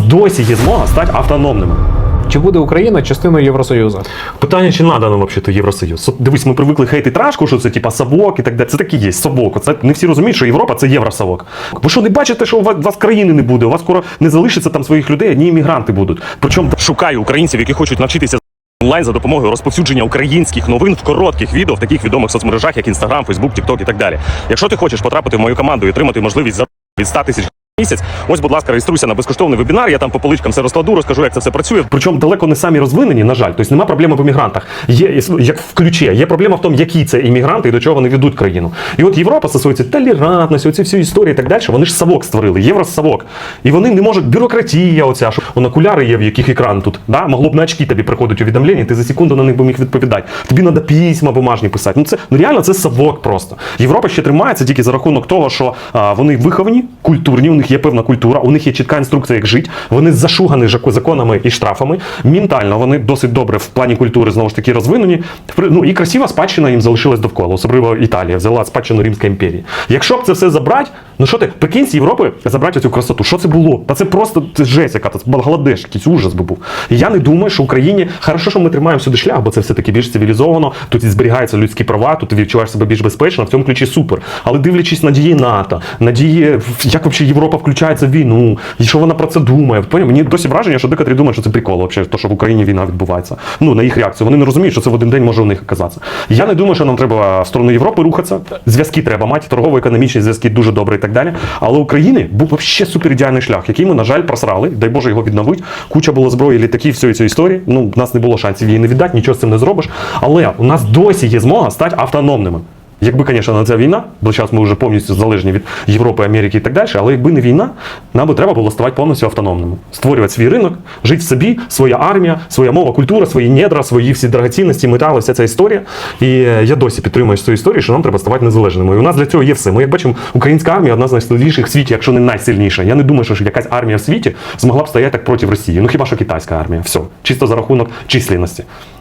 Досі є змога стати автономними. Чи буде Україна частиною Євросоюзу? Питання, чи надо нам взагалі Євросоюз? Со- Дивись, ми привикли хейтити рашку, що це типа совок і так далі. Це такі є совок. Це не всі розуміють, що Європа це євросовок. Ви що не бачите, що у вас, у вас країни не буде? У вас скоро не залишиться там своїх людей, одні іммігранти будуть. Причому шукаю українців, які хочуть навчитися онлайн за допомогою розповсюдження українських новин в коротких відео в таких відомих соцмережах, як Instagram, Facebook, TikTok і так далі. Якщо ти хочеш потрапити в мою команду і отримати можливість за від 100 тисяч місяць. Ось, будь ласка, реєструйся на безкоштовний вебінар. Я там по поличкам все розкладу, розкажу, як це все працює. Причому далеко не самі розвинені, на жаль. Тобто немає проблеми в іммігрантах. Є як в ключі. Є проблема в тому, які це іммігранти і до чого вони ведуть країну. І от Європа стосується толерантності, оці всі історії і так далі. Вони ж совок створили, євросовок. І вони не можуть. Бюрократія, оця що он окуляри є, в яких екран тут. Да? Могло б на очки тобі приходить увідомлення, ти за секунду на них би міг відповідати. Тобі треба письма бумажні писати. Ну це ну реально це совок просто. Європа ще тримається тільки за рахунок того, що а, вони виховані, культурні, у них є певна культура, у них є чітка інструкція, як жити. Вони зашугані законами і штрафами. Ментально вони досить добре в плані культури знову ж таки розвинені. Ну і красива спадщина їм залишилась довкола, особливо Італія взяла спадщину Римської імперії. Якщо б це все забрати, ну що ти, прикинь з Європи забрати цю красоту? Що це було? Та це просто це жесть, яка це Бангладеш, якийсь ужас би був. І я не думаю, що Україні хорошо, що ми тримаємо сюди шлях, бо це все таки більш цивілізовано. Тут зберігаються людські права, тут відчуваєш себе більш безпечно. В цьому ключі супер. Але дивлячись на дії НАТО, на дії, як взагалі Європа включається в війну, і що вона про це думає. Поняв? Мені досі враження, що декотрі думають, що це прикол, взагалі, то, що в Україні війна відбувається. Ну на їх реакцію. Вони не розуміють, що це в один день може у них оказатися. Я не думаю, що нам треба в сторону Європи рухатися. Зв'язки треба мати, торгово-економічні зв'язки дуже добре і так далі. Але України був взагалі супер ідеальний шлях, який ми, на жаль, просрали. Дай Боже його відновити. Куча було зброї, літаків, всієї цієї історії. Ну, в нас не було шансів її не віддати, нічого з цим не зробиш. Але у нас досі є змога стати автономними. Якби, звісно, ця війна, бо зараз ми вже повністю залежні від Європи, Америки і так далі, але якби не війна, нам би треба було ставати повністю автономними. Створювати свій ринок, жити в собі, своя армія, своя мова, культура, свої недра, свої всі дорогоцінності, метали, вся ця історія. І е, я досі підтримую цю історію, що нам треба ставати незалежними. І у нас для цього є все. Ми, як бачимо, українська армія одна з найсильніших в світі, якщо не найсильніша. Я не думаю, що якась армія в світі змогла б стояти так проти Росії. Ну хіба що китайська армія? Все, чисто за рахунок численності.